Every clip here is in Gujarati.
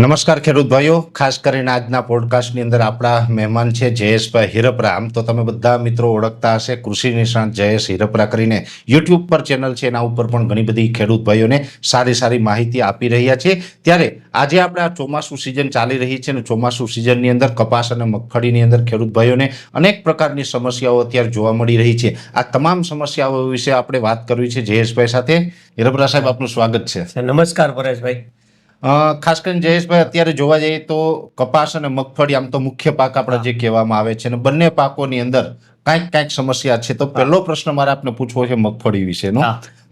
નમસ્કાર ખેડૂત ભાઈઓ, ખાસ કરીને આજના પોડકાસ્ટની અંદર આપણા મહેમાન છે જયેશભાઈ હિરપરામ. તો તમે બધા મિત્રો ઓળખતા હશે કૃષિ નિષ્ણાંત જયેશ હિરપરા કરીને યુટ્યુબ પર ચેનલ છે, એના ઉપર પણ ઘણી બધી ખેડૂત ભાઈઓને સારી સારી માહિતી આપી રહ્યા છે. ત્યારે આજે આપણે આ ચોમાસું સિઝન ચાલી રહી છે અને ચોમાસું સિઝનની અંદર કપાસ અને મગફળીની અંદર ખેડૂત ભાઈઓને અનેક પ્રકારની સમસ્યાઓ અત્યારે જોવા મળી રહી છે. આ તમામ સમસ્યાઓ વિશે આપણે વાત કરવી છે જયેશભાઈ સાથે. હિરપરા સાહેબ, આપનું સ્વાગત છે. નમસ્કાર પરેશભાઈ. ખાસ કરીને જયેશભાઈ અત્યારે જોવા જઈએ તો કપાસ અને મગફળી આમ તો મુખ્ય પાક આપણા જે કહેવામાં આવે છે અને બંને પાકોની અંદર કાંઈક કાંઈક સમસ્યા છે. તો પહેલો પ્રશ્ન મારે આપને પૂછવો છે મગફળી વિશેનો.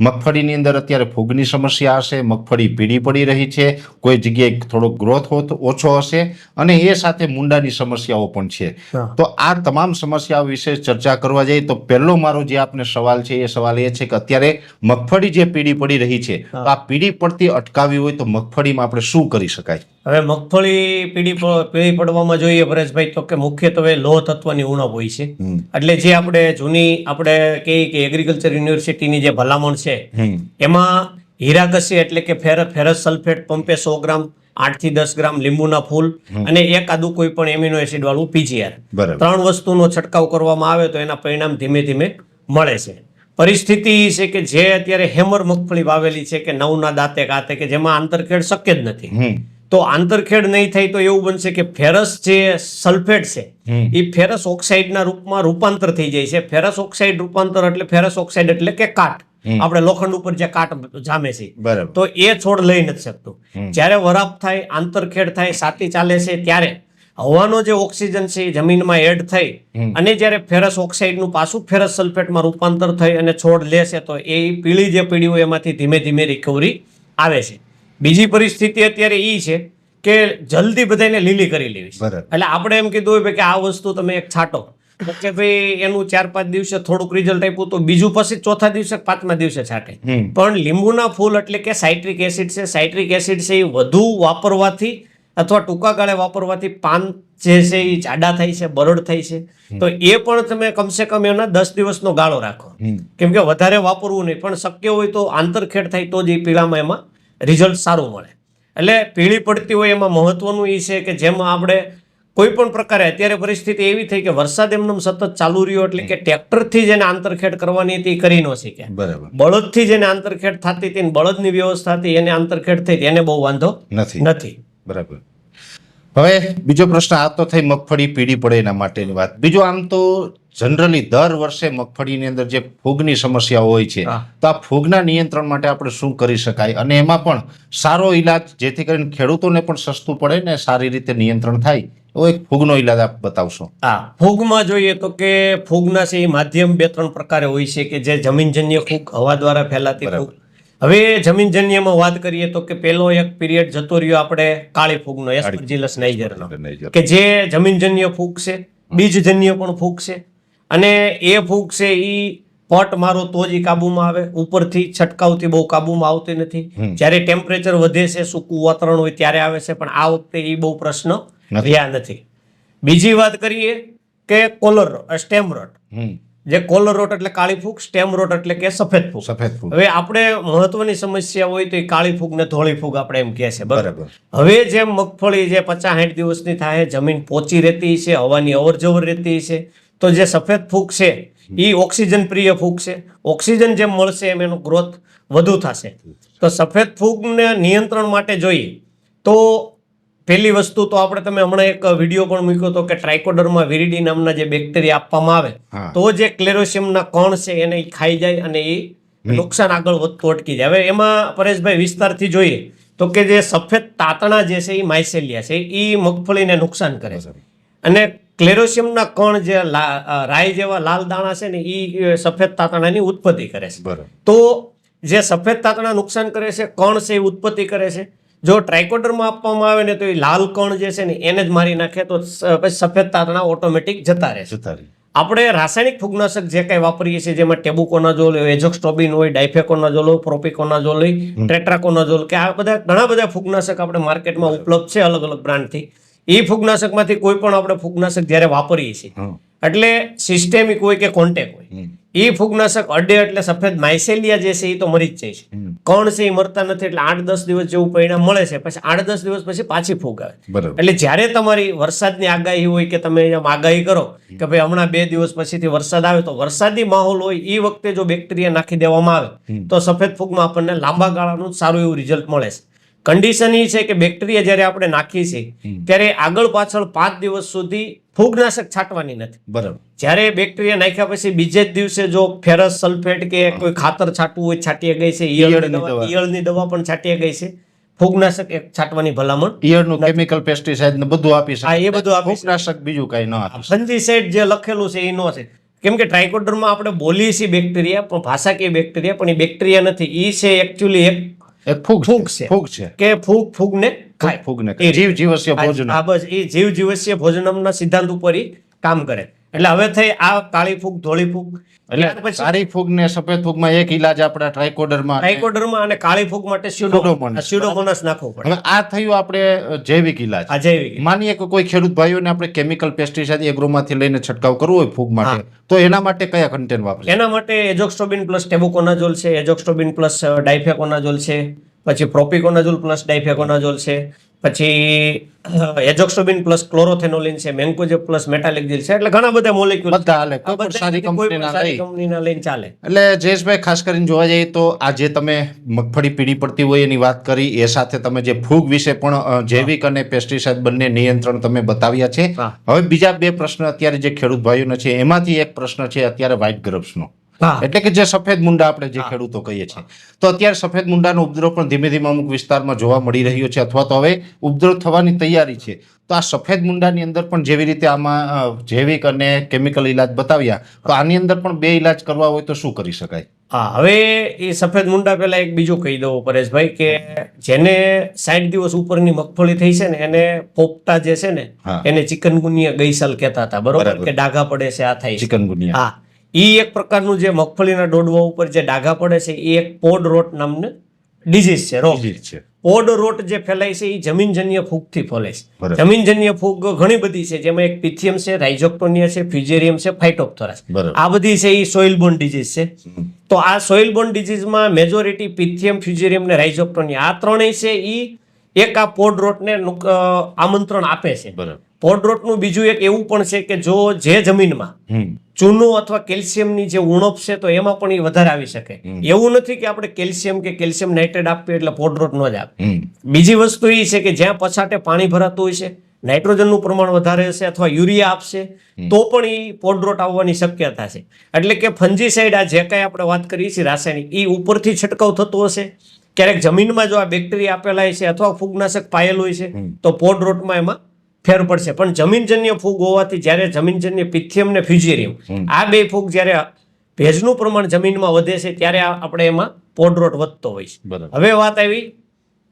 મગફળીની અંદર અત્યારે ફૂગની સમસ્યા હશે મગફળી પીળી પડી રહી છે કોઈ જગ્યાએ થોડો ગ્રોથ ઓછો હશે અને એ સાથે મુંડાની સમસ્યાઓ પણ છે. તો આ તમામ સમસ્યાઓ વિશે ચર્ચા કરવા જઈએ તો પહેલો મારો જે આપને સવાલ છે એ સવાલ એ છે કે અત્યારે મગફળી જે પીળી પડી રહી છે તો આ પીળી પડતી અટકાવી હોય તો મગફળીમાં આપણે શું કરી શકાય? હવે મગફળી પીળી પીળી પડવામાં જોઈએ પરેશભાઈ તો કે મુખ્યત્વે લોહ તત્વની ઉણપ હોય છે. એટલે જે આપણે જૂની આપણે કહીએ કે એગ્રીકલ્ચર યુનિવર્સિટીની જે ભલામણ છે હમ. એમાં હીરાઘસી એટલે કે ફેર ફેરસ સલ્ફેટ પંપે સો ગ્રામ આઠથી દસ ગ્રામ લીંબુના ફૂલ અને એક આદુ કોઈ પણ એમિનો એસિડ વાળું પીજીઆર. ત્રણ વસ્તુનો છંટકાવ કરવામાં આવે તો એના પરિણામ ધીમે ધીમે મળે છે. પરિસ્થિતિ એ છે કે જે અત્યારે હેમર મગફળી વાવેલી છે કે નવના દાંતે કાતે કે જેમાં આંતરખેડ શક્ય જ નથી. તો આંતરખેડ નહીં થાય તો એવું બનશે કે ફેરસ જે સલ્ફેટ છે. એ ફેરસ ઓક્સાઇડના રૂપમાં રૂપાંતર થઈ જાય છે. ફેરસ ઓક્સાઇડ રૂપાંતર એટલે ફેરસ ઓક્સાઇડ એટલે કે કાટ. આપણે લોખંડ ઉપર જે કાટ જામે છે તો એ છોડ લઈ નથી શકતો. જ્યારે વરાપ થાય આંતરખેડ થાય સાતી ચાલે છે ત્યારે હવાનો જે ઓક્સિજન છે એ જમીનમાં એડ થઈ અને જ્યારે ફેરસ ઓક્સાઇડનું પાછું ફેરસ સલ્ફેટમાં રૂપાંતર થઈ અને છોડ લેશે તો એ પીળી જે પીળી હોય એમાંથી ધીમે ધીમે રિકવરી આવે છે. બીજી પરિસ્થિતિ અત્યારે એ છે કે જલ્દી બધાને લીલી કરી લેવી છે. એટલે આપણે એમ કીધું હોય કે આ વસ્તુ તમે એક છાંટો. કે ભાઈ એનું ચાર પાંચ દિવસે થોડુંક રિઝલ્ટ આપ્યું તો બીજું પછી ચોથા દિવસે કે પાંચમા દિવસે છાંટે. પણ લીંબુના ફૂલ એટલે કે સાઇટ્રિક એસિડ છે સાઇટ્રિક એસિડ છે એ વધુ વાપરવાથી અથવા ટૂંકા ગાળે વાપરવાથી પાન જે છે એ જાડા થાય છે બરડ થાય છે. તો એ પણ તમે કમસે કમ એના દસ દિવસનો ગાળો રાખો. કેમ કે વધારે વાપરવું નહીં પણ શક્ય હોય તો આંતરખેડ થાય તો જ એ પીળામાં એમાં રિઝલ્ટ સારું મળે. એટલે પીળી પડતી હોય એમાં મહત્વનું એ છે કે જેમાં આપણે કોઈ પણ પ્રકારે અત્યારે પરિસ્થિતિ એવી થઈ કે વરસાદ એમને સતત ચાલુ રહ્યો એટલે કે ટ્રેક્ટરથી જેને આંતરખેડ કરવાની હતી એ કરી ન શીખે બરાબર. બળદથી જેને આંતરખેડ થતી હતી ને બળદની વ્યવસ્થા હતી એને આંતરખેડ થઈ એને બહુ વાંધો નથી. નથી. બરાબર. હવે બીજો પ્રશ્ન આ તો થઈ મગફળી પીળી પડે એના માટેની વાત. બીજો આમ તો જનરલી દર વર્ષે મગફળીની અંદર જે ફૂગની સમસ્યાઓ હોય છે તો આ ફૂગના નિયંત્રણ માટે આપણે શું કરી શકાય? અને એમાં પણ સારો ઈલાજ જેથી કરીને ખેડૂતોને પણ સસ્તું પડે ને સારી રીતે નિયંત્રણ થાય એવો એક ફૂગનો ઈલાજ આપ બતાવશો. હા ફૂગમાં જોઈએ તો કે ફૂગના છે એ માધ્યમ બે ત્રણ પ્રકારે હોય છે કે જે જમીનજન્ય ફૂગ હવા દ્વારા ફેલાતી ફૂગ. હવે જમીનજન્યમાં વાત કરીએ તો કે પેલો એક પીરિયડ જતો રહ્યો આપણે કાળી ફૂગનો એસ્પર્જિલસ નાઇજરનો. કે જે જમીનજન્ય ફૂગ છે બીજજન્ય પણ ફૂગ છે. અને એ ફૂગ છે એ પટ મારો તો જ કાબુમાં આવે. ઉપરથી છટકાવથી બહુ કાબુમાં આવતી નથી. જ્યારે ટેમ્પરેચર વધે છે સૂકું વાતાવરણ હોય ત્યારે આવે છે પણ આ વખતે એ બહુ પ્રશ્ન રહ્યા નથી. બીજી વાત કરીએ કે કોલર સ્ટેમ રોટ જે કોલર રોટ એટલે કાળી ફૂગ સ્ટેમ રોટ એટલે કે સફેદ ફૂગ. સફેદ ફૂગ. હવે આપણે મહત્વની સમસ્યા હોય તો એ કાળી ફૂગ ને ધોળી ફૂગ આપણે એમ કહે છે બરાબર? બરાબર. હવે જેમ મગફળી જે પચાસ સાઠ દિવસની થાય જમીન પોચી રહેતી છે હવાની અવર જવર રહેતી છે. તો જે સફેદ ફૂગ છે એ ઓક્સિજન પ્રિય ફૂગ છે. ઓક્સિજન જેમ મળશે એમ એનો ગ્રોથ વધુ થશે. તો સફેદ ફૂગને નિયંત્રણ માટે જોઈએ. તો પહેલી વસ્તુ તો આપણે તમે હમણાં એક વીડિયો પણ મૂક્યો હતો કે ટ્રાઇકોડરમાં વિરીડી નામના જે બેક્ટેરિયા આપવામાં આવે તો જે ક્લેરોશિયમના કણ છે એને ખાઈ જાય અને એ નુકસાન આગળ વધતું અટકી જાય. હવે એમાં પરેશભાઈ વિસ્તારથી જોઈએ તો કે જે સફેદ તાતણા જે છે એ માઇસેલિયા છે એ મગફળીને નુકસાન કરે છે. અને ક્લેરોશિયમના કણ જે રાઈ જેવા લાલ દાણા છે ને એ સફેદ તાતણાની ઉત્પત્તિ કરે છે. બરાબર. તો જે સફેદ તાતણા નુકસાન કરે છે કણ છે એ ઉત્પત્તિ કરે છે. જો ટ્રાઇકોડરમાં આપવામાં આવે ને તો એ લાલ કણ જે છે ને એને જ મારી નાખે તો પછી સફેદ તાતણા ઓટોમેટિક જતા રહે છે. જતા રહે. આપણે રાસાયણિક ફૂગનાશક જે કંઈ વાપરીએ છીએ જેમાં ટેબુકોનાઝોલ હોય એજોક્સ્ટોબિન હોય ડાયફેકોનાઝોલ હોય પ્રોપિકોનાઝોલ હોય ટ્રેટ્રાકોનાઝોલ કે આ બધા ઘણા બધા ફૂગનાશક આપણે માર્કેટમાં ઉપલબ્ધ છે અલગ અલગ બ્રાન્ડથી. એ ફૂગનાશકમાંથી કોઈ પણ આપણે ફૂગનાશક જ્યારે વાપરીએ છીએ એટલે સિસ્ટેમિક હોય કે કોન્ટેક હોય. એ ફૂગનાશક અડે એટલે સફેદ માઇસેલિયા જે છે એ તો મરી જ જાય છે. કોણ છે એ મરતા નથી એટલે આઠ દસ દિવસ જેવું પરિણામ મળે છે પછી આઠ દસ દિવસ પછી પાછી ફૂગ આવે. એટલે જ્યારે તમારી વરસાદની આગાહી હોય કે તમે આમ આગાહી કરો કે ભાઈ હમણાં બે દિવસ પછીથી વરસાદ આવે તો વરસાદી માહોલ હોય એ વખતે જો બેક્ટેરિયા નાખી દેવામાં આવે તો સફેદ ફૂગમાં આપણને લાંબા ગાળાનું સારું એવું રિઝલ્ટ મળે છે. કન્ડિશન એ છે કે બેક્ટેરિયા જ્યારે આપણે નાખીએ છીએ ત્યારે આગળ પાછળ પાંચ દિવસ સુધી ફૂગનાશક છાંટવાની નથી. બરાબર. જ્યારે બેક્ટેરિયા નાખ્યા પછી બીજે જ દિવસે જો ફેરસ સલ્ફેટ કે કોઈ ખાતર છાંટવું હોય છાંટી ગઈ છે ઈયળની દવા પણ છાંટી ગઈ છે. ફૂગનાશક એક છાંટવાની ભલામણ ઈયળનું કેમિકલ પેસ્ટિસાઇડ ને બધું આપી હા, એ બધું આપી શકે. ફૂગનાશક બીજું કઈ ન આપે. ફંજીસાઇડ જે લખેલું છે એ નો છે. કેમ કે ટ્રાઇકોડરમાં આપણે બોલીએ છીએ બેક્ટેરિયા પણ ભાષાકીય બેક્ટેરિયા પણ એ બેક્ટેરિયા નથી. એ છે એકચ્યુઅલી એક એક ફૂગ ફૂગ છે. ફૂગ છે. કે ફૂગ ફૂગને ખાય. ફૂગને એ જીવ જીવસ્ય ભોજન. હા બસ એ જીવ જીવસ્ય ભોજનમના સિદ્ધાંત ઉપર કામ કરે. એટલે હવે થઈ આ કાળી ફૂગ ધોળી ફૂગ. એટલે પછી સારી ફૂગ ને સફેદ ફૂગમાં એક ઈલાજ આપણા ટ્રાઇકોડરમાં ટ્રાઇકોડરમાં અને કાળી ફૂગ માટે સ્યુડોમોનસ સ્યુડોમોનાસ નાખવું પડે. હવે આ થયું આપણે જૈવિક ઈલાજ. આ જૈવિક માનીએ કે કોઈ ખેડૂત ભાઈઓને આપણે કેમિકલ પેસ્ટિસાઇડ એગ્રોમાંથી લઈને છંટકાવ કરવો હોય ફૂગ માટે તો એના માટે કયા કન્ટેન્ટ વાપરે એના માટે એજોક્સ્ટોબિન પ્લસ ટેબુકોનાઝોલ છે એજોક્સ્ટોબિન પ્લસ ડાયફેકોનાઝોલ છે પછી પ્રોપિકોનાઝોલ પ્લસ ડાયફેકોનાઝોલ છે પછી એજોક્સ્ટોબિન પ્લસ ક્લોરોથેનોલિન છે મેન્કોજેબ પ્લસ મેટાલિકજિલ છે એટલે ઘણા બધા મોલેક્યુલ બધા હાલે કોઈ પણ સારી કંપનીના કંપનીના લઈને ચાલે. એટલે જયેશભાઈ ખાસ કરીને જોવા જઈએ તો આ જે તમે મગફળી પીળી પડતી હોય એની વાત કરી એ સાથે તમે જે ફૂગ વિશે પણ જૈવિક અને પેસ્ટિસાઇડ બંને નિયંત્રણ તમે બતાવ્યા છે. હવે બીજા બે પ્રશ્ન અત્યારે જે ખેડૂત ભાઈઓને છે એમાંથી એક પ્રશ્ન છે અત્યારે વ્હાઇટ ગ્રબ્સનો એટલે કે જે સફેદ મુંડા આપણે જે ખેડૂતો કહીએ છીએ. તો અત્યારે સફેદ મુંડાનો ઉપદ્રવ પણ ધીમે ધીમે અમુક વિસ્તારમાં જોવા મળી રહ્યો છે અથવા તો હવે ઉપદ્રવ થવાની તૈયારી છે. તો આ સફેદ મુંડાની અંદર પણ જેવી રીતે આમાં જૈવિક અને કેમિકલ ઇલાજ બતાવ્યા તો આની અંદર પણ બે ઇલાજ કરવા હોય તો શું કરી શકાય? હા હવે એ સફેદ મુંડા પહેલાં એક બીજું કહી દઉં પરેશભાઈ કે જેને સાઠ દિવસ ઉપરની મગફળી થઈ છે ને એને પોપટા જે છે ને. એને ચિકનગુનિયા ગઈ સાલ કહેતા હતા બરોબર? કે ડાઘા પડે છે આ થાય ચિકનગુનિયા. હા. ઈ એક પ્રકારનું જે મગફળીના ડોડવા ઉપર જે ડાઘા પડે છે એ એક પોડ રોટ નામનું ડિઝીઝ છે રોગ. છે. પોડ રોટ જે ફેલાય છે એ જમીનજન્ય ફૂગથી ફેલાય છે. જમીનજન્ય ફૂગ ઘણી બધી છે જેમાં એક પિથિયમ છે રાઇઝોક્ટોનિયા છે ફ્યુજેરિયમ છે ફાઇટોપ્થોરાસ આ બધી છે એ સોઇલ બોન ડિઝીઝ છે. તો આ સોઇલ બોન ડિઝીઝમાં મેજોરિટી પિથિયમ ફ્યુજેરિયમ ને રાઇઝોક્ટોનિયા આ ત્રણેય છે એ એક આ પોડ રોટને નુક- આમંત્રણ આપે છે. બરાબર. પોડ રોટનું બીજું એક એવું પણ છે કે જો જે જમીનમાં ચૂનો અથવા કેલ્શિયમની જે ઉણપ છે તો એમાં પણ એ વધારે આવી શકે. એવું નથી કે આપણે કેલ્શિયમ કે કેલ્શિયમ નાઇટ્રેટ આપીએ એટલે પોડરોટ ન જ આપે. બીજી વસ્તુ એ છે કે જ્યાં પછાટે પાણી ભરાતું હોય છે નાઇટ્રોજનનું પ્રમાણ વધારે હશે અથવા યુરિયા આપશે તો પણ એ પોડરોટ આવવાની શક્યતા છે. એટલે કે ફંજીસાઇડ આ જે કાંઈ આપણે વાત કરીએ છીએ રાસાયણિક એ ઉપરથી છંટકાવ થતો હશે. ક્યારેક જમીનમાં જો આ બેક્ટેરિયા આપેલા હોય છે અથવા ફૂગનાશક પાયેલ હોય છે તો પોડરોટમાં એમાં ફેર પડશે. પણ જમીનજન્ય ફૂગ હોવાથી જ્યારે જમીનજન્ય પિથિયમ ને ફ્યુઝેરિયમ આ બે ફૂગ જ્યારે ભેજનું પ્રમાણ જમીનમાં વધે છે ત્યારે આપણે એમાં પોડરોટ વધતો હોય છે. હવે વાત આવી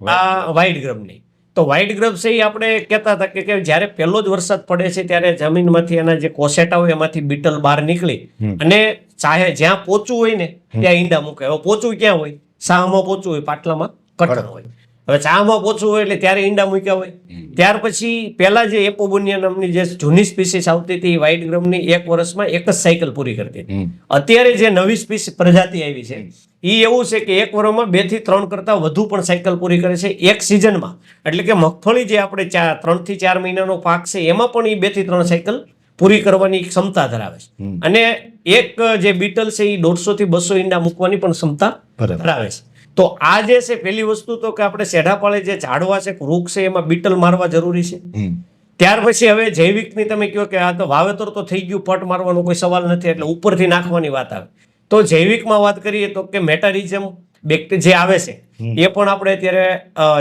આ વાઇટ ગ્રબની. તો વાઇટ ગ્રબ છે એ આપણે કહેતા હતા કે જ્યારે પહેલો જ વરસાદ પડે છે ત્યારે જમીનમાંથી એના જે કોસેટા હોય એમાંથી બીટલ બહાર નીકળી અને ચાહે જ્યાં પોચું હોય ને ત્યાં ઈંડા મૂકે. હવે પોચું ક્યાં હોય? સાહમાં પોચું હોય પાટલામાં કટર હોય. હવે ચામાં પોચું હોય એટલે ત્યારે ઈંડા મૂક્યા હોય. ત્યાર પછી પેલા જે એપોબોનિયા નામની જે જૂની સ્પીસીસ આવતી હતી વ્હાઇટ ગ્રમની એક વર્ષમાં એક જ સાયકલ પૂરી કરતી હતી. અત્યારે જે નવી સ્પીસી પ્રજાતિ આવી છે એ એવું છે કે એક વર્ષમાં બેથી ત્રણ કરતા વધુ પણ સાયકલ પૂરી કરે છે એક સિઝનમાં. એટલે કે મગફળી જે આપણે ચાર ત્રણથી ચાર મહિનાનો પાક છે એમાં પણ એ બેથી ત્રણ સાયકલ પૂરી કરવાની ક્ષમતા ધરાવે છે. અને એક જે બીટલ છે એ દોઢસો થી બસો ઈંડા મૂકવાની પણ ક્ષમતા ધરાવે છે. તો આ જે છે પેલી વસ્તુ તો કે આપણે સેઢાપાળે જે ઝાડવા છે વૃક્ષ છે એમાં બીટલ મારવા જરૂરી છે. ત્યાર પછી હવે જૈવિકની તમે કહો કે આ તો વાવેતર તો થઈ ગયું પટ મારવાનો કોઈ સવાલ નથી એટલે ઉપરથી નાખવાની વાત આવે. તો જૈવિકમાં વાત કરીએ તો કે મેટારિઝમ જે આવે છે એ પણ આપણે અત્યારે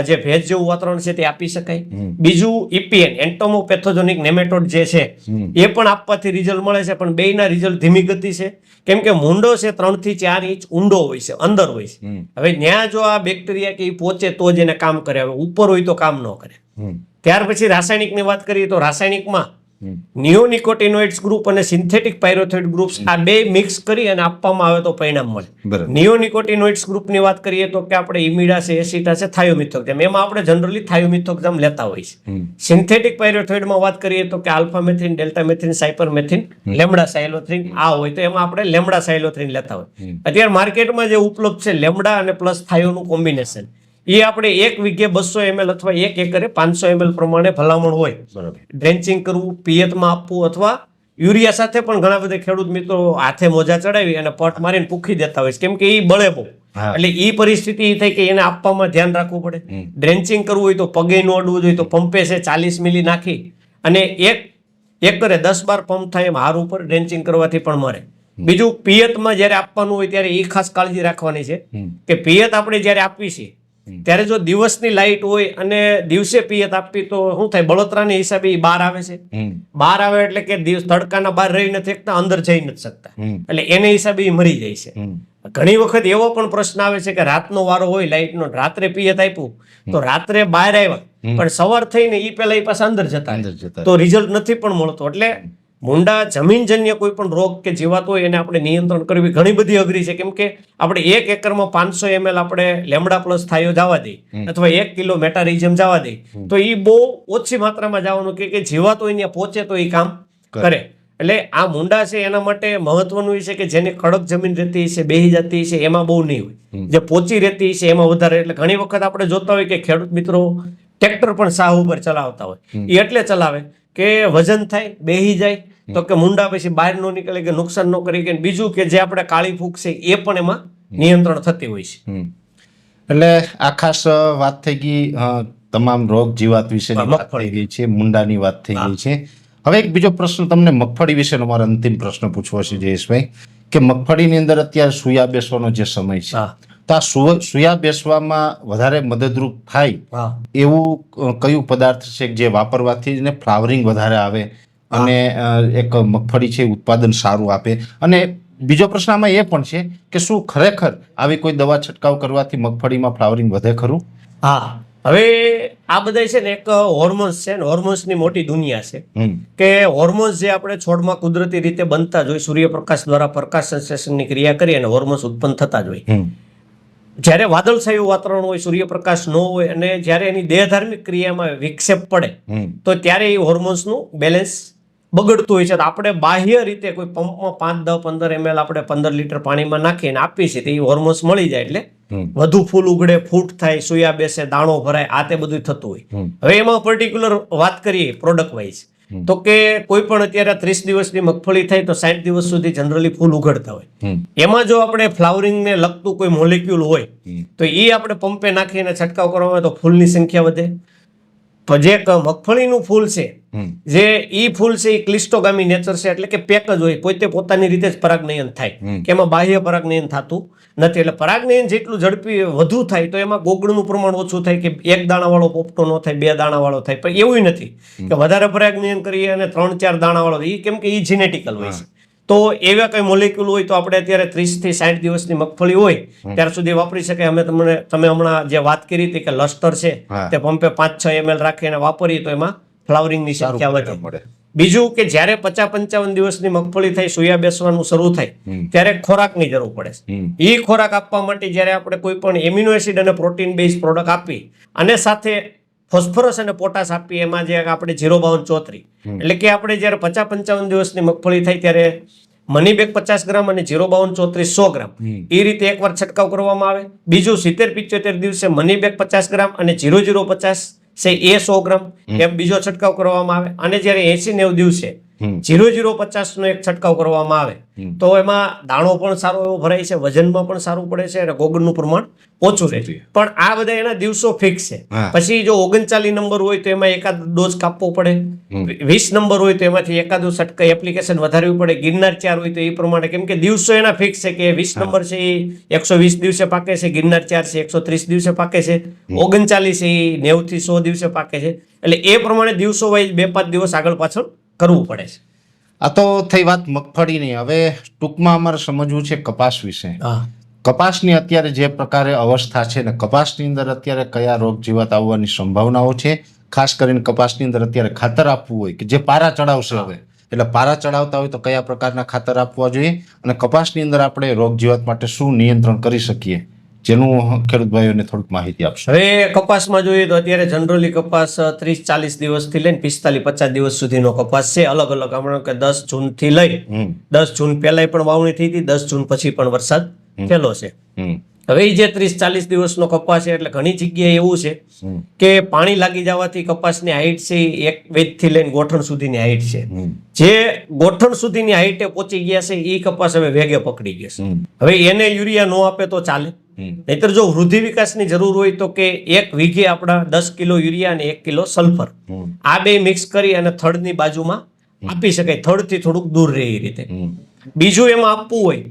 જે ભેજ જેવું વાતાવરણ છે તે આપી શકાય. બીજું ઇપીએન એન્ટોમોપેથોજોનિક નેમેટોડ જે છે એ પણ આપવાથી રિઝલ્ટ મળે છે પણ બેયના રિઝલ્ટ ધીમી ગતિ છે. કેમ કે મૂંડો છે ત્રણથી ચાર ઇંચ ઊંડો હોય છે અંદર હોય છે. હવે ત્યાં જો આ બેક્ટેરિયા કે એ પહોંચે તો જ એને કામ કરે હવે ઉપર હોય તો કામ ન કરે. ત્યાર પછી રાસાયણિકની વાત કરીએ તો રાસાયણિકમાં નિયોનિકોટિનોઇડ્સ ગ્રુપ અને સિન્થેટિક પાયરોથોઇડ ગ્રુપ્સ આ બે મિક્સ કરી અને આપવામાં આવે તો પરિણામ મળે. નિયોનિકોટિનોઇડ્સ ગ્રુપની વાત કરીએ તો કે આપણે ઇમિડા છે એસિટા છે થાયોમિથોક્ઝામ એમાં આપણે જનરલી થાયોમિથોક્ઝામ લેતા હોય છે. સિન્થેટિક પાયરોથોઇડમાં વાત કરીએ તો કે alphamethrin deltamethrin cypermethrin lambda cyhalothrin આ હોય તો એમાં આપણે લેમડા સાયલોથ્રિન લેતા હોય. અત્યારે માર્કેટમાં જે ઉપલબ્ધ છે લેમડા અને પ્લસ થાયોનું કોમ્બિનેશન. એ આપણે એક વીઘે બસો એમએલ અથવા એક એકરે પાંચસો એમએલ પ્રમાણે ભલામણ હોય. બરાબર. ડ્રેન્ચિંગ કરવું પિયતમાં આપવું અથવા યુરિયા સાથે પણ ઘણા બધા ખેડૂત મિત્રો હાથે મોજા ચડાવી અને પટ મારીને પૂખી દેતા હોય છે. કેમ કે એ બળે બહુ. એટલે એ પરિસ્થિતિ એ થાય કે એને આપવામાં ધ્યાન રાખવું પડે. ડ્રેન્ચિંગ કરવું હોય તો પગે ન અડવું જોઈએ તો પંપે છે ચાલીસ મિલી નાખી અને એક એકરે દસ બાર પંપ થાય એમ હાર ઉપર ડ્રેન્ચિંગ કરવાથી પણ મરે. બીજું પિયતમાં જ્યારે આપવાનું હોય ત્યારે એ ખાસ કાળજી રાખવાની છે કે પિયત આપણે જ્યારે આપવી છે ત્યારે જો દિવસની લાઇટ હોય અને દિવસે પિયત આપવી તો શું થાય? બળતરાની હિસાબે બહાર આવે છે. બહાર આવે એટલે કે દિવસ તડકાના બહાર રહી નથી શકતા અંદર જઈ નથી શકતા. એટલે એને હિસાબે એ મરી જાય છે. ઘણી વખત એવો પણ પ્રશ્ન આવે છે કે રાતનો વારો હોય લાઇટનો રાત્રે પિયત આપ્યું તો રાત્રે બહાર આવ્યા. પણ સવાર થઈને ઈ પેલા ઈ પાછા અંદર જતા અંદર જતા તો રિઝલ્ટ નથી પણ મળતો. એટલે મુંડા જમીનજન્ય કોઈ પણ રોગ કે જીવાત હોય એને આપણે નિયંત્રણ કરવી ઘણી બધી અઘરી છે. કેમ કે આપણે એક એકરમાં પાંચસો એમએલ આપણે લેમડા પ્લસ થાયો જવા દઈએ અથવા એક કિલો મેટારિઝમ જવા દઈએ તો એ બહુ ઓછી માત્રામાં જવાનું કે કે જીવાત હોય ત્યાં પહોંચે તો એ કામ કરે. એટલે આ મુંડા છે એના માટે મહત્વનું છે કે જેની કડક જમીન રહેતી છે બેહી જતી છે એમાં બહુ નહીં હોય. જે પોચી રહેતી છે એમાં વધારે. એટલે ઘણી વખત આપણે જોતા હોય કે ખેડૂત મિત્રો ટ્રેક્ટર પણ સાહ ઉપર ચલાવતા હોય. એ એટલે ચલાવે. કે વજન થાય બેહી જાય તો કે મુંડા પછી બહાર ન નીકળે કે નુકસાન ન કરી કે બીજું કે જે આપણે કાળી ફૂગ છે એ પણ એમાં નિયંત્રણ થતી હોય છે. એટલે આ ખાસ વાત થઈ ગઈ તમામ રોગ જીવાત વિશેની મગફળી વાત થઈ ગઈ છે મુંડાની વાત થઈ ગઈ છે. હવે એક બીજો પ્રશ્ન તમને મગફળી વિશેનો મારો અંતિમ પ્રશ્ન પૂછવો છે જયેશભાઈ. કે મગફળીની અંદર અત્યારે સુયા બેસવાનો જે સમય છે. તો આ સુયા બેસવામાં વધારે મદદરૂપ થાય એવું કયું પદાર્થ છે જે વાપરવાથી ને ફ્લાવરિંગ વધારે આવે અને એક મગફળી છે ઉત્પાદન સારું આપે? અને બીજો પ્રશ્ન આમાં એ પણ છે કે શું ખરેખર આવી કોઈ દવા છંટકાવ કરવાથી મગફળીમાં ફ્લાવરિંગ વધે ખરું? હા. હવે આ બધા છે ને એક હોર્મોન્સ છે ને હોર્મોન્સની મોટી દુનિયા છે. કે હોર્મોન્સ જે આપણે છોડમાં કુદરતી રીતે બનતા જ હોય સૂર્યપ્રકાશ દ્વારા પ્રકાશ સંશ્લેષણની ક્રિયા કરી અને હોર્મોન્સ ઉત્પન્ન થતા જ હોય. જ્યારે વાદળછાયું વાતાવરણ હોય સૂર્યપ્રકાશ ન હોય અને જ્યારે એની દેહધાર્મિક ક્રિયામાં વિક્ષેપ પડે તો ત્યારે એ હોર્મોન્સનું બેલેન્સ બગડતું હોય છે. તો આપણે બાહ્ય રીતે કોઈ પંપમાં પાંચ દસ પંદર એમએલ આપણે પંદર લીટર પાણીમાં નાખીને આપીએ છીએ તો એ હોર્મોન્સ મળી જાય એટલે વધુ ફૂલ ઉગડે ફૂટ થાય સુયા બેસે દાણો ભરાય આ તે બધું થતું હોય. હવે એમાં પર્ટિક્યુલર વાત કરીએ પ્રોડક્ટ વાઇઝ તો કે કોઈ પણ અત્યારે ત્રીસ દિવસની મગફળી થાય તો સાઠ દિવસ સુધી જનરલી ફૂલ ઉઘડતા હોય. એમાં જો આપણે ફ્લાવરિંગને લગતું કોઈ મોલેક્યુલ હોય તો એ આપણે પંપે નાખીને છંટકાવ કરવામાં આવે તો ફૂલની સંખ્યા વધે. તો જે મગફળીનું ફૂલ છે. જે ઈ ફૂલ છે એ ક્લિસ્ટોગામી નેચર છે એટલે કે પેક જ હોય. પોતે પોતાની રીતે જ પરાગનયન થાય. કે એમાં બાહ્ય પરાગનયન થતું નથી. એટલે પરાગનયન જેટલું ઝડપી વધુ થાય તો એમાં ગોગળનું પ્રમાણ ઓછું થાય કે એક દાણાવાળો પોપટો ન થાય બે દાણાવાળો થાય. પણ એવું નથી. કે વધારે પરાગનયન કરીએ અને ત્રણ ચાર દાણાવાળો. એ કેમ કે એ જીનેટિકલ હોય છે તો એવા કઈ મોલેક્યુલ હોય તો આપણે અત્યારે ત્રીસથી સાઠ દિવસની મગફળી હોય ત્યાર સુધી વાપરી શકાય. અમે તમને તમે હમણાં જે વાત કરી હતી કે લસ્ટર છે તે પંપે પાંચ છ એમએલ રાખીને વાપરીએ તો એમાં ફ્લાવરિંગની સંખ્યા વધે. બીજું કે જ્યારે પચાસ પંચાવન દિવસની મગફળી થાય સોયા બેસવાનું શરૂ થાય ત્યારે ખોરાકની જરૂર પડે છે. એ ખોરાક આપવા માટે જ્યારે આપણે કોઈ પણ એમિનો એસિડ અને પ્રોટીન બેઝ પ્રોડક્ટ આપી અને સાથે ફોસ્ફરસ અને પોટાશ આપીએ એમાં જે આપણે જીરો બાવન ચોત્રી. એટલે કે આપણે જ્યારે પચાસ પંચાવન દિવસની મગફળી થાય ત્યારે મની બેગ પચાસ ગ્રામ અને જીરો બાવન ચોત્રીસ સો ગ્રામ. એ રીતે એકવાર છંટકાવ કરવામાં આવે. બીજું સિત્તેર પિચોતેર દિવસે મની બેગ પચાસ ગ્રામ અને જીરો જીરો પચાસ છે એ સો ગ્રામ. એમ બીજો છંટકાવ કરવામાં આવે. અને જ્યારે એસી નેવ દિવસે. જીરો જીરો પચાસ નો એક છંટકાવ કરવામાં આવે. તો એમાં દાણો પણ સારો એવો ભરાય છે વજનમાં પણ સારું પડે છે અને ગોગળનું પ્રમાણ ઓછું રહે પણ આ બધા એના દિવસો ફિક્સ છે. પછી જો ઓગણચાલીસ નંબર હોય તો એમાં એકાદ ડોઝ કાપવો પડે. વીસ નંબર હોય તો એમાંથી એકાદો છટકા એપ્લિકેશન વધારવી પડે. ગિરનાર ચાર હોય તો એ પ્રમાણે. કેમ કે દિવસો એના ફિક્સ છે કે વીસ નંબર છે એ એકસો વીસ દિવસે પાકે છે ગિરનાર ચાર છે એકસો ત્રીસ દિવસે પાકે છે. ઓગણચાલીસ એ નેવથી સો દિવસે પાકે છે. એટલે એ પ્રમાણે દિવસો વાઇઝ બે પાંચ દિવસ આગળ પાછળ કરવું પડે છે. આ તો થઈ વાત મગફળીની. હવે ટૂંકમાં અમારે સમજવું છે કપાસ વિશે. હા. કપાસની અત્યારે જે પ્રકારે અવસ્થા છે ને કપાસની અંદર અત્યારે કયા રોગ જીવાત આવવાની સંભાવનાઓ છે? ખાસ કરીને કપાસની અંદર અત્યારે ખાતર આપવું હોય કે જે પારા ચડાવશે હવે. એટલે પારા ચડાવતા હોય તો કયા પ્રકારના ખાતર આપવા જોઈએ? અને કપાસની અંદર આપણે રોગ જીવાત માટે શું નિયંત્રણ કરી શકીએ? જેનું ખેડૂત ભાઈઓને થોડીક માહિતી આપશો. હવે કપાસમાં જોઈએ તો અત્યારે જનરલી કપાસ ત્રીસ ચાલીસ દિવસથી લઈને પિસ્તાલીસ પચાસ દિવસ સુધીનો કપાસ છે. અલગ અલગ હમણાં કે દસ જૂનથી લઈ દસ જૂન પહેલાંય પણ વાવણી થઈ હતી દસ જૂન પછી પણ વરસાદ થયેલો છે. હવે જે ત્રીસ ચાલીસ દિવસનો કપાસ છે એટલે ઘણી જગ્યાએ એવું છે કે પાણી લાગી જવાથી કપાસની હાઈટ છે એક વેદથી લઈને ગોઠણ સુધીની હાઈટ છે. જે ગોઠણ સુધીની હાઈટે પહોંચી ગયા છે એ કપાસ હવે વેગે પકડી ગયો છે. હવે એને યુરિયા ન આપે તો ચાલે. નહીતર જો વૃદ્ધિ વિકાસની જરૂર હોય તો કે એક વીઘે આપણા દસ કિલો યુરિયા અને એક કિલો સલ્ફર. આ બે મિક્સ કરી અને થડની બાજુમાં આપી શકાય. થડથી થોડુંક દૂર રહે એ રીતે. બીજું એમાં આપવું હોય.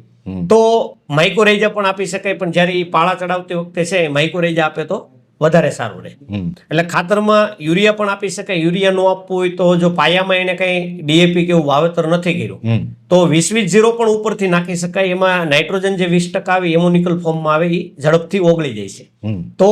તો માઇકોરેજા પણ આપી શકાય પણ જ્યારે એ પાળા ચડાવતી વખતે છે માઇકોરેજા આપે તો વધારે સારું રહે. એટલે ખાતરમાં યુરિયા પણ આપી શકાય યુરિયા ન આપવું હોય તો જો પાયામાં એને કંઈ ડીએપી કે એવું વાવેતર નથી કર્યું તો વીસ વીસ ઝીરો પણ ઉપરથી નાખી શકાય એમાં નાઇટ્રોજન જે વીસ ટકા આવે એમોનિકલ ફોર્મમાં આવે એ ઝડપથી ઓગળી જાય છે. તો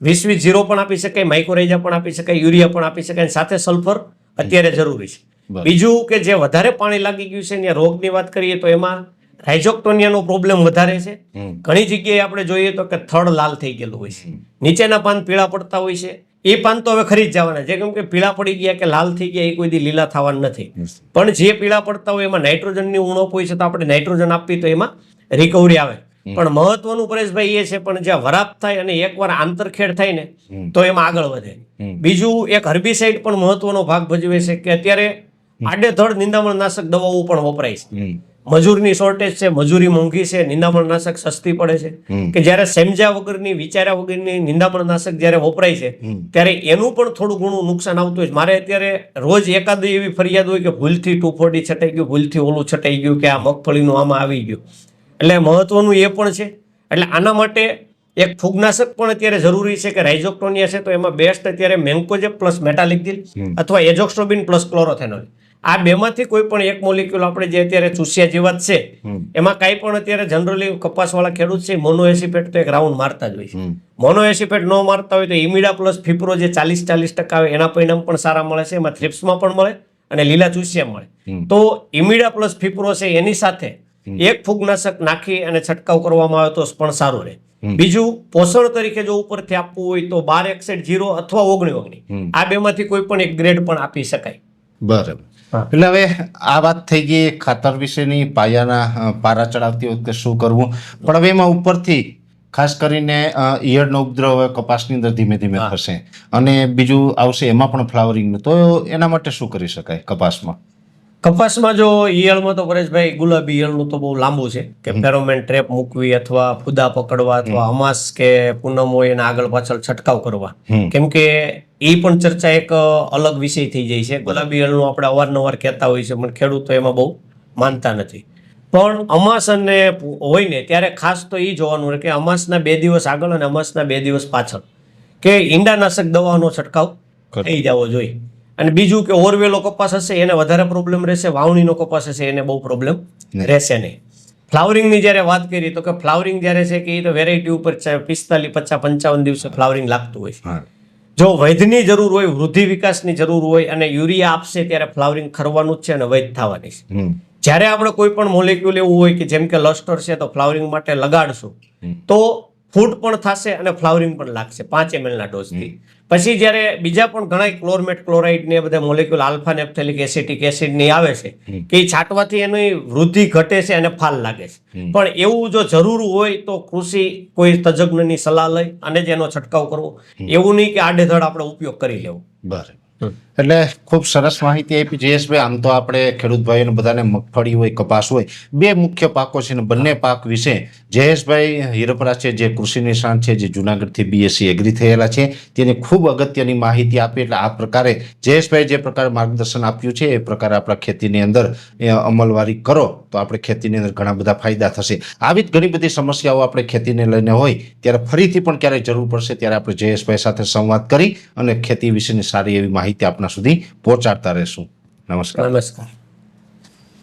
વીસ વીસ ઝીરો પણ આપી શકાય માઇક્રોરેજા પણ આપી શકાય યુરિયા પણ આપી શકાય સાથે સલ્ફર અત્યારે જરૂરી છે. બીજું કે જે વધારે પાણી લાગી ગયું છે ને રોગની વાત કરીએ તો એમાં રાઇઝોક્ટોનિયાનો પ્રોબ્લેમ વધારે છે. ઘણી જગ્યાએ આપણે જોઈએ તો કે થડ લાલ થઈ ગયેલું હોય છે. નીચેના પાન પીળા પડતા હોય છે. એ પાન તો હવે ખરી જ જવાના. છે કેમ કે પીળા પડી ગયા કે લાલ થઈ ગયા એ કોઈ દી લીલા થવાના નથી. પણ જે પીળા પડતા હોય એમાં નાઇટ્રોજનની ઉણપ હોય છે તો આપણે નાઇટ્રોજન આપવી તો એમાં રિકવરી આવે. પણ મહત્વનું પરેશભાઈ એ છે પણ જ્યાં વરાપ થાય અને એકવાર આંતરખેડ થાય ને તો એમાં આગળ વધે. બીજું એક હર્બિસાઇડ પણ મહત્વનો ભાગ ભજવે છે કે અત્યારે આડેધડ નિંદામણ નાશક દવાઓ પણ વપરાય છે. મજૂરની શોર્ટેજ છે મજૂરી મોંઘી છે નિંદામણ નાશક સસ્તી પડે છે. કે જ્યારે સમજ્યા વગરની વિચાર્યા વગરની નિંદામણ નાશક જ્યારે વપરાય છે ત્યારે એનું પણ થોડું ઘણું નુકસાન આવતું હોય છે. મારે અત્યારે રોજ એકાદ એવી ફરિયાદ હોય કે ભૂલથી ટુફોડી છટાઈ ગયું ભૂલથી ઓલું છટાઈ ગયું કે આ મગફળીનું આમાં આવી ગયું. એટલે મહત્વનું એ પણ છે. એટલે આના માટે એક ફૂગનાશક પણ અત્યારે જરૂરી છે કે રાઇઝોક્ટોનિયા છે તો એમાં બેસ્ટ અત્યારે મેન્કોજેપ પ્લસ મેટાલિકદિલ અથવા એજોક્સ્ટ્રોબિન પ્લસ ક્લોરોથેનોલ આ બેમાંથી કોઈ પણ એક મોલિક્યુલ આપણે જે અત્યારે ચૂસ્યા જીવાત છે એમાં કાંઈ પણ અત્યારે જનરલી કપાસવાળા ખેડૂત છે મોનો એસિપેટ તો એક રાઉન્ડ મારતા જ હોય છે. મોનો એસિપેટ ન મારતા હોય તો ઇમિડા પ્લસ ફિપ્રો જે ચાલીસ ચાલીસ ટકા આવે એના પરિણામ પણ સારા મળે છે એમાં થ્રિપ્સમાં પણ મળે અને લીલા ચૂસ્યા મળે. તો ઇમિડા પ્લસ ફિપ્રો છે એની સાથે એક ફૂગનાશક નાખી અને છંટકાવ કરવામાં આવે તો પણ સારું રહે. બીજું પોષણ તરીકે જો ઉપરથી આપવું હોય તો બાર એકસઠ જીરો અથવા ઓગણી ઓગણી. આ બેમાંથી કોઈ પણ એક ગ્રેડ પણ આપી શકાય. બરાબર. એટલે હવે આ વાત થઈ ગઈ ખાતર વિશેની પાયાના પારા ચડાવતી વખતે શું કરવું? પણ હવે એમાં ઉપરથી ખાસ કરીને ઈયળનો ઉપદ્રવ હવે કપાસની અંદર ધીમે ધીમે. થશે. અને બીજું આવશે એમાં પણ ફ્લાવરિંગ તો એના માટે શું કરી શકાય કપાસમાં? કપાસમાં જો ઈયળમાં તો પરેશભાઈ ગુલાબી ઈયળનું તો બહુ લાંબુ છે. કે ફેરોમેન ટ્રેપ મૂકવી અથવા ફૂદા પકડવા અથવા અમાસ કે પૂનમ હોય એના આગળ પાછળ છંટકાવ કરવા. કેમ કે એ પણ ચર્ચા એક અલગ વિષય થઈ જાય છે. ગુલાબી અળનું આપણે અવારનવાર કહેતા હોય છે પણ ખેડૂતો એમાં બહુ માનતા નથી. પણ અમાસ અને હોય ને ત્યારે ખાસ તો એ જોવાનું રહે કે અમાસના બે દિવસ આગળ અને અમાસના બે દિવસ પાછળ. કે ઈંડાનાશક દવાનો છંટકાવ. થઈ જવો જોઈએ. અને બીજું કે ઓરવેલો કપાસ હશે એને વધારે પ્રોબ્લેમ રહેશે વાવણીનો કપાસ હશે એને બહુ પ્રોબ્લેમ રહેશે નહીં. ફ્લાવરિંગની જ્યારે વાત કરી તો કે ફ્લાવરિંગ જ્યારે છે કે એ તો વેરાયટી ઉપર પિસ્તાલીસ પચાસ પંચાવન દિવસે ફ્લાવરિંગ લાગતું હોય છે. જો વૈધની જરૂર હોય વૃદ્ધિ વિકાસની જરૂર હોય અને યુરિયા આપશે ત્યારે ફ્લાવરિંગ ખરવાનું જ છે અને વૈધ થવાની છે. જ્યારે આપણે કોઈ પણ મોલેક્યુલ એવું હોય કે જેમ કે લસ્ટર છે તો ફ્લાવરિંગ માટે લગાડશું તો ફૂડ પણ થશે અને ફ્લાવરિંગ પણ લાગશે પાંચ એમએલના ડોઝથી પછી જ્યારે બીજા પણ ઘણા ક્લોરમેટ ક્લોરાઇડ ને બધા મોલેક્યુલ આલ્ફા નેપ્થેલિક એસિટિક એસિડની આવે છે કે એ છાંટવાથી એની વૃદ્ધિ ઘટે છે અને ફાલ લાગે છે. પણ એવું જો જરૂર હોય તો કૃષિ કોઈ તજજ્ઞની સલાહ લઈ અને જ એનો છંટકાવ કરવો. એવું નહીં કે આડેધડ આપણે ઉપયોગ કરી લેવો. બરાબર. એટલે ખૂબ સરસ માહિતી આપી. જયેશભાઈ, આમ તો આપણે ખેડૂત ભાઈઓને બધાને મગફળી હોય, કપાસ હોય, બે મુખ્ય પાકો છે ને બંને પાક વિશે જયેશભાઈ હિરપરા છે, જે કૃષિ નિષ્ણાંત છે, જે જુનાગઢથી બીએસસી એગ્રી થયેલા છે. તેની ખૂબ અગત્યની માહિતી આપી એટલે આ પ્રકારે જયેશભાઈ જે પ્રકારે માર્ગદર્શન આપ્યું છે, એ પ્રકારે આપણા ખેતીની અંદર અમલવારી કરો, તો આપણે ખેતીની અંદર ઘણા બધા ફાયદા થશે. આવી જ ઘણી બધી સમસ્યાઓ આપણે ખેતીને લઈને હોય, ત્યારે ફરીથી પણ ક્યારેય જરૂર પડશે, ત્યારે આપણે જયેશભાઈ સાથે સંવાદ કરી અને ખેતી વિશેની સારી એવી માહિતી આપના સુધી પહોંચાડતા રહેશું નમસ્કાર નમસ્કાર